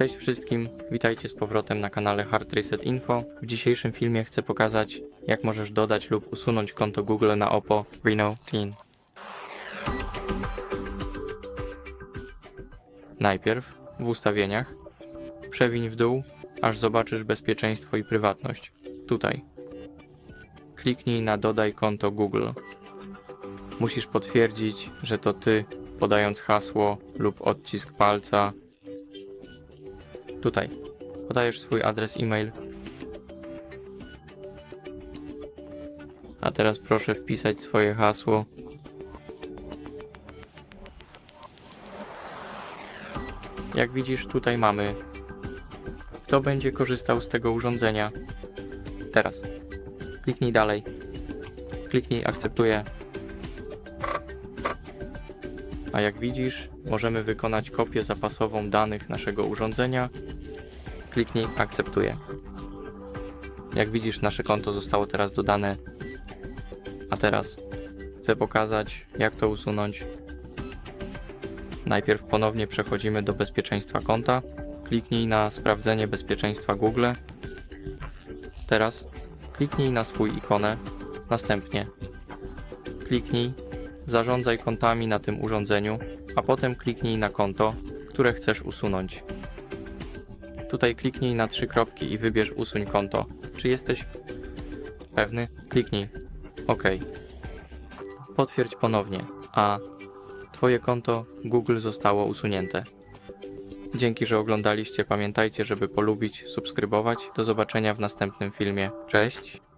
Cześć wszystkim, witajcie z powrotem na kanale Hard Reset Info. W dzisiejszym filmie chcę pokazać, jak możesz dodać lub usunąć konto Google na Oppo Reno 10. Najpierw w ustawieniach przewiń w dół, aż zobaczysz bezpieczeństwo i prywatność. Tutaj. Kliknij na dodaj konto Google. Musisz potwierdzić, że to ty, podając hasło lub odcisk palca Tutaj. Podajesz swój adres e-mail. A teraz proszę wpisać swoje hasło. Jak widzisz, tutaj mamy. Kto będzie korzystał z tego urządzenia? Teraz. Kliknij dalej. Kliknij akceptuję. A jak widzisz, możemy wykonać kopię zapasową danych naszego urządzenia. Kliknij akceptuję. Jak widzisz, nasze konto zostało teraz dodane. A teraz chcę pokazać, jak to usunąć. Najpierw ponownie przechodzimy do bezpieczeństwa konta. Kliknij na sprawdzenie bezpieczeństwa Google. Teraz kliknij na swój ikonę. Następnie kliknij Zarządzaj kontami na tym urządzeniu, a potem kliknij na konto, które chcesz usunąć. Tutaj kliknij na trzy kropki i wybierz usuń konto. Czy jesteś pewny? Kliknij OK. Potwierdź ponownie, a Twoje konto Google zostało usunięte. Dzięki, że oglądaliście. Pamiętajcie, żeby polubić, subskrybować. Do zobaczenia w następnym filmie. Cześć!